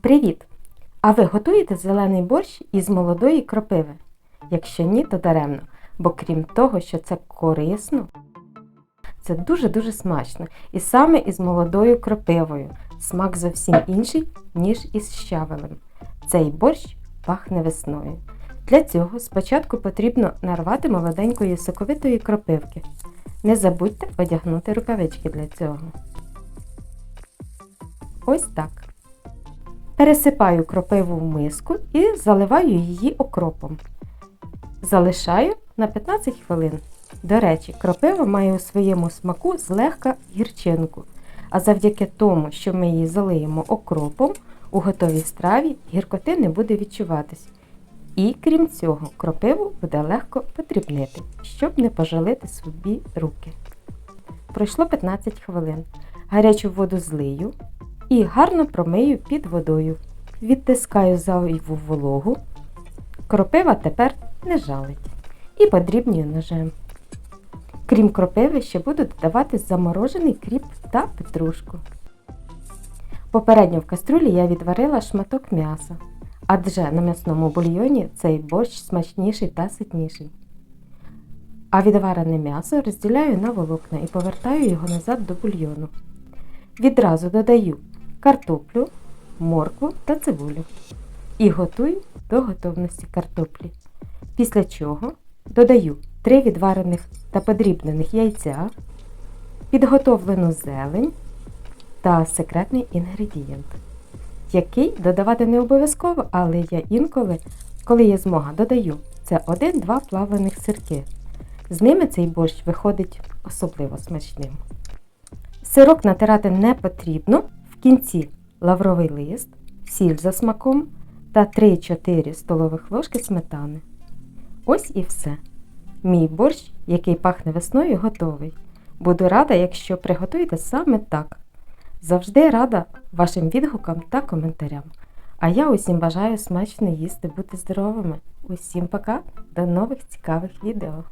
Привіт! А ви готуєте зелений борщ із молодої кропиви? Якщо ні, то даремно, бо крім того, що це корисно, це дуже-дуже смачно. І саме із молодою кропивою. Смак зовсім інший, ніж із щавелем. Цей борщ пахне весною. Для цього спочатку потрібно нарвати молоденької соковитої кропивки. Не забудьте одягнути рукавички для цього. Ось так. Пересипаю кропиву в миску і заливаю її окропом. Залишаю на 15 хвилин. До речі, кропива має у своєму смаку злегка гірчинку, а завдяки тому, що ми її залиємо окропом, у готовій страві гіркоти не буде відчуватись. І крім цього, кропиву буде легко подрібнити, щоб не пожалити собі руки. Пройшло 15 хвилин. Гарячу воду злию і гарно промию під водою. Відтискаю зайву вологу. Кропива тепер не жалить. І подрібнюю ножем. Крім кропиви, ще буду додавати заморожений кріп та петрушку. Попередньо в каструлі я відварила шматок м'яса, адже на м'ясному бульйоні цей борщ смачніший та ситніший. А відварене м'ясо розділяю на волокна і повертаю його назад до бульйону. Відразу додаю картоплю, моркву та цибулю. І готую до готовності картоплі. Після чого додаю 3 відварених та подрібнених яйця, підготовлену зелень та секретний інгредієнт, який додавати не обов'язково, але я інколи, коли є змога, додаю це 1-2 плавлених сирки. З ними цей борщ виходить особливо смачним. Сирок натирати не потрібно. Кінці лавровий лист, сіль за смаком та 3-4 столових ложки сметани. Ось і все. Мій борщ, який пахне весною, готовий. Буду рада, якщо приготуєте саме так. Завжди рада вашим відгукам та коментарям. А я усім бажаю смачно їсти, бути здоровими. Усім пока, до нових цікавих відео!